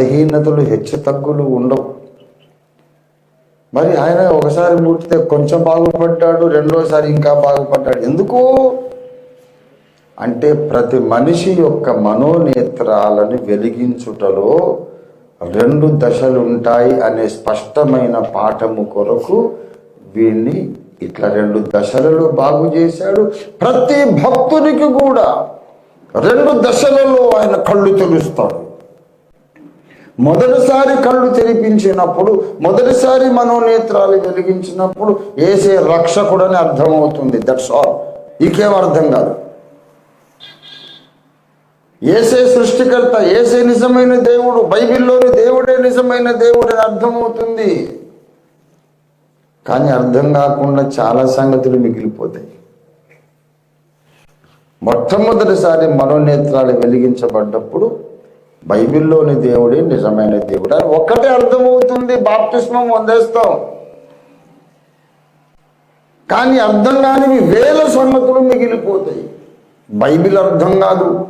బలహీనతలు హెచ్చు తగ్గులు ఉండవు. మరి ఆయన ఒకసారి ముట్టితే కొంచెం బాగుపడ్డాడు రెండోసారి ఇంకా బాగుపడ్డాడు. ఎందుకు? అంటే ప్రతి మనిషి యొక్క మనోనేత్రాలను వెలిగించుటలో రెండు దశలు ఉంటాయి అనే స్పష్టమైన పాఠము కొరకు వీడిని ఇట్లా రెండు దశలలో బాగు చేశాడు. ప్రతి భక్తునికి కూడా రెండు దశలలో ఆయన కళ్ళు తెలుస్తాడు మొదటిసారి కళ్ళు తెరిపించినప్పుడు మొదటిసారి మనోనేత్రాలు వెలిగించినప్పుడు ఏసే రక్షకుడని అర్థమవుతుంది. దట్స్ ఆల్ ఇంకేం అర్థం కాదు. ఏసే సృష్టికర్త ఏసే నిజమైన దేవుడు బైబిల్లోని దేవుడే నిజమైన దేవుడు అని అర్థమవుతుంది. కానీ అర్థం కాకుండా చాలా సంగతులు మిగిలిపోతాయి. మొట్టమొదటిసారి మనోనేత్రాలు వెలిగించబడ్డప్పుడు బైబిల్లోని దేవుడే నిజమైన దేవుడు అని ఒక్కటే అర్థమవుతుంది బాప్తిస్మం పొందేస్తాం కానీ అర్థం కానివి వేల సంగతులు మిగిలిపోతాయి. బైబిల్ అర్థం కాదు.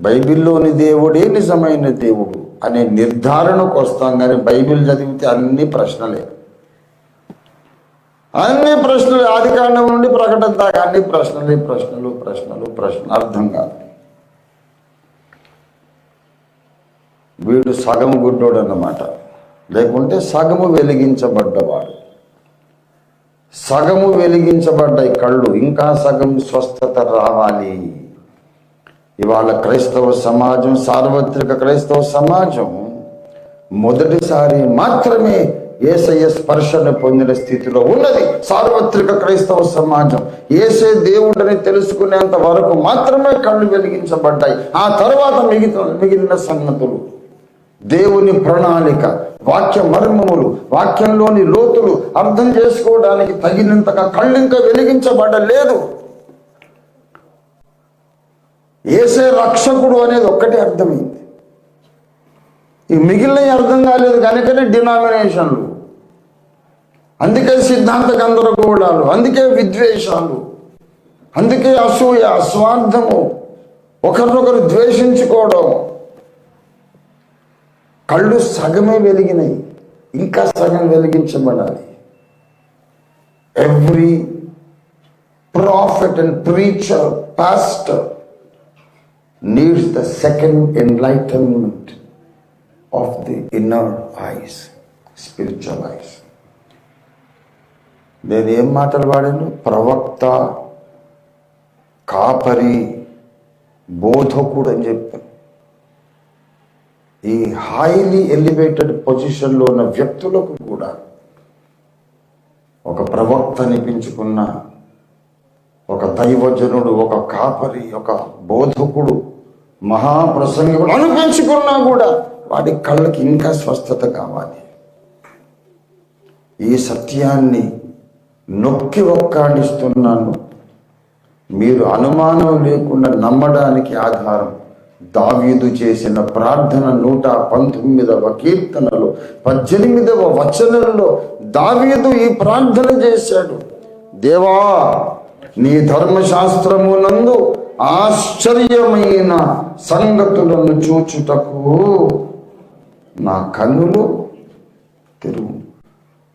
బైబిల్లోని దేవుడే నిజమైన దేవుడు అనే నిర్ధారణకు వస్తాం కానీ బైబిల్ చదివితే అన్ని ప్రశ్నలే. అన్ని ప్రశ్నలు. ఆది కాండం నుండి ప్రకటన దాకా అన్ని ప్రశ్నలే ప్రశ్నలు ప్రశ్నలు ప్రశ్నలు. అర్థం కాదు. వీడు సగము గుడ్డోడు అన్నమాట లేకుంటే సగము వెలిగించబడ్డవాడు. సగము వెలిగించబడ్డాయి కళ్ళు ఇంకా సగం స్వస్థత రావాలి. ఇవాళ క్రైస్తవ సమాజం సార్వత్రిక క్రైస్తవ సమాజం మొదటిసారి మాత్రమే ఏసయ్య స్పర్శను పొందిన స్థితిలో ఉన్నది. సార్వత్రిక క్రైస్తవ సమాజం. ఏసే దేవుడని తెలుసుకునేంత వరకు మాత్రమే కళ్ళు వెలిగించబడ్డాయి. ఆ తర్వాత మిగతా మిగిలిన సంగతులు. దేవుని ప్రణాళిక వాక్య మర్మములు వాక్యంలోని లోతులు అర్థం చేసుకోవడానికి తగినంతగా కళ్ళింక వెలిగించబడలేదు. ఏసే రక్షకుడు అనేది ఒక్కటే అర్థమైంది. ఈ మిగిలినవి అర్థం కాలేదు కనుకనే డినామినేషన్లు. అందుకే సిద్ధాంత గందరగోళాలు అందుకే విద్వేషాలు అందుకే అసూయ స్వార్థము ఒకరినొకరు ద్వేషించుకోవడం కళ్ళు సగమే వెలిగినాయి ఇంకా సగం వెలిగించబడాలి. Every prophet and preacher pastor needs the second enlightenment of the inner eyes, spiritual eyes. నేను ఏం మాటలు వాడాను? ప్రవక్త కాపరి బోధకుడు అని చెప్పాను. ఈ హైలీ ఎలివేటెడ్ పొజిషన్లో ఉన్న వ్యక్తులకు కూడా ఒక ప్రవక్త అనిపించుకున్న ఒక దైవజనుడు ఒక కాపరి ఒక బోధకుడు మహాప్రసంగుడు అనిపించుకున్నా కూడా వాడి కళ్ళకి ఇంకా స్వస్థత కావాలి. ఈ సత్యాన్ని నొక్కి ఒక్కాడిస్తున్నాను. మీరు అనుమానం లేకుండా నమ్మడానికి ఆధారం దావీదు చేసిన ప్రార్థన నూట పంతొమ్మిదవ కీర్తనలో పద్దెనిమిదవ వచనంలో దావీదు ఈ ప్రార్థన చేశాడు. దేవా నీ ధర్మశాస్త్రమునందు ఆశ్చర్యమైన సంగతులను చూచుటకు నా కన్నులు తెరువు.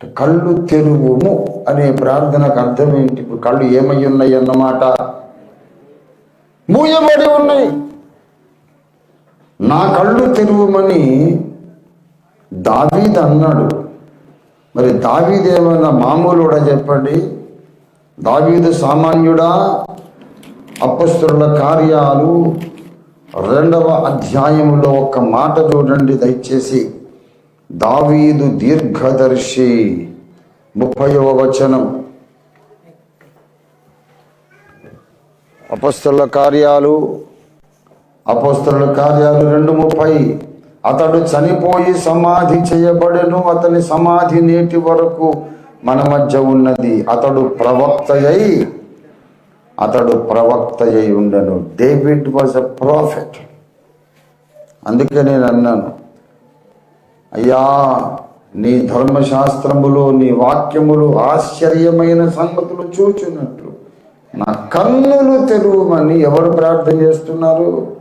కళ్ళు తెరువుము అనే ప్రార్థనకు అర్థం ఏంటి ఇప్పుడు కళ్ళు ఏమై ఉన్నాయి అన్నమాట మూయబడి ఉన్నాయి. నా కళ్ళు తెరువమని దావీద్ అన్నాడు. మరి దావీద్ ఏమైనా మామూలుడా చెప్పండి? దావీదు సామాన్యుడా? అపస్తుల కార్యాలు రెండవ అధ్యాయంలో ఒక మాట చూడండి దయచేసి. దావీదు దీర్ఘదర్శి ముప్పైవ వచనం. అపస్తుల కార్యాలు అపోస్తుల కార్యాలు రెండు ముప్పై. అతడు చనిపోయి సమాధి చేయబడెను అతని సమాధి నేటి వరకు మన మధ్య ఉన్నది. అతడు ప్రవక్త అయి అతడు ప్రవక్త అయి ఉండను. David was a prophet. అందుకే నేను అన్నాను అయ్యా నీ ధర్మశాస్త్రములో నీ వాక్యములు ఆశ్చర్యమైన సంగతులు చూచినట్లు నా కన్నులు తెరువమని ఎవరు ప్రార్థన చేస్తున్నారు?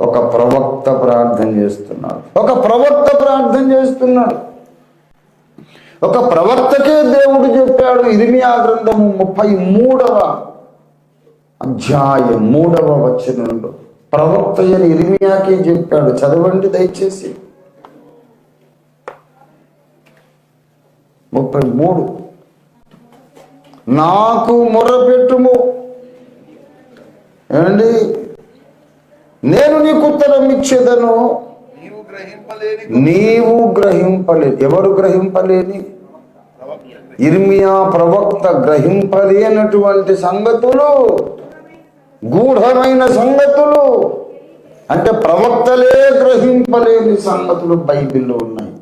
ఒక ప్రవక్త ప్రార్థన చేస్తున్నాడు. ఒక ప్రవక్త ప్రార్థన చేస్తున్నాడు. ఒక ప్రవక్తకే దేవుడు చెప్పాడు. ఇరిమియా గ్రంథము ముప్పై మూడవ అధ్యాయం మూడవ వచనంలో ప్రవక్త అని ఇరిమియాకే చెప్పాడు. చదవండి దయచేసి. ముప్పై మూడు నాకు మొరపెట్టుము. ఏమండి? ఉత్తరం ఇచ్చేదను నీవు గ్రహింపలేదు ఎవరు గ్రహింపలేని? ఇర్మియా ప్రవక్త గ్రహింపలేనటువంటి సంగతులు గూఢమైన సంగతులు. అంటే ప్రవక్తలే గ్రహింపలేని సంగతులు బైబిల్లో ఉన్నాయి.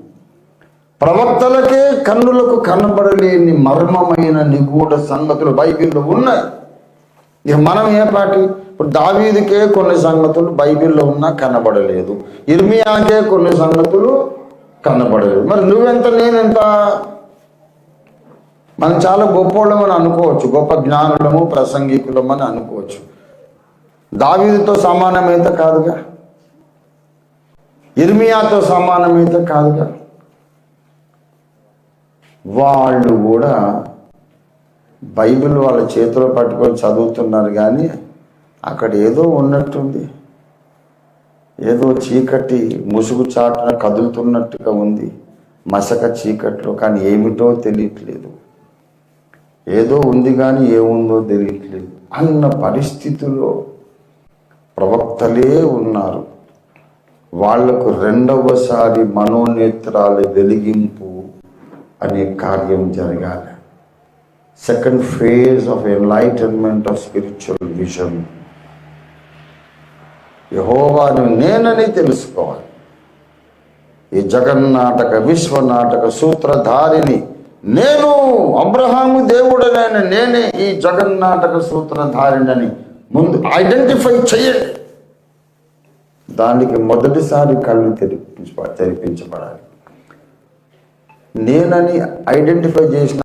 ప్రవక్తలకే కన్నులకు కనబడలేని మర్మమైన నిగూఢ సంగతులు బైబిల్లో ఉన్నాయి. ఇక మనం ఏ పాటి ఇప్పుడు దావీదికే కొన్ని సంగతులు బైబిల్లో ఉన్నా కనబడలేదు. ఇర్మియాకే కొన్ని సంగతులు కనబడలేదు. మరి నువ్వెంత నేనెంత? మనం చాలా గొప్పోళ్ళమని అనుకోవచ్చు. గొప్ప జ్ఞానులము ప్రసంగికులం అని అనుకోవచ్చు. దావీదితో సమానమైతే కాదుగా? ఇర్మియాతో సమానమైతే కాదుగా? వాళ్ళు కూడా బైబిల్ వాళ్ళ చేతిలో పట్టుకొని చదువుతున్నారు కానీ అక్కడ ఏదో ఉన్నట్టుంది. ఏదో చీకటి ముసుగు చాటున కదులుతున్నట్టుగా ఉంది. మసక చీకట్లో కానీ ఏమిటో తెలియట్లేదు. ఏదో ఉంది కానీ ఏముందో తెలియట్లేదు. అన్న పరిస్థితిలో ప్రవక్తలే ఉన్నారు. వాళ్ళకు రెండవసారి మనోనేత్రాల వెలిగింపు అనే కార్యం జరగాలి. Second phase of enlightenment of spiritual vision యహోవాను నేనని తెలుసుకోవాలి. ఈ జగన్నాటక విశ్వనాటక సూత్రధారిని నేను అబ్రహాము దేవుడనైన నేనే ఈ జగన్నాటక సూత్రధారిణని ముందు ఐడెంటిఫై చేయండి. దానికి మొదటిసారి కళ్ళు తెరిపించ తెరిపించబడాలి. నేనని ఐడెంటిఫై చేసిన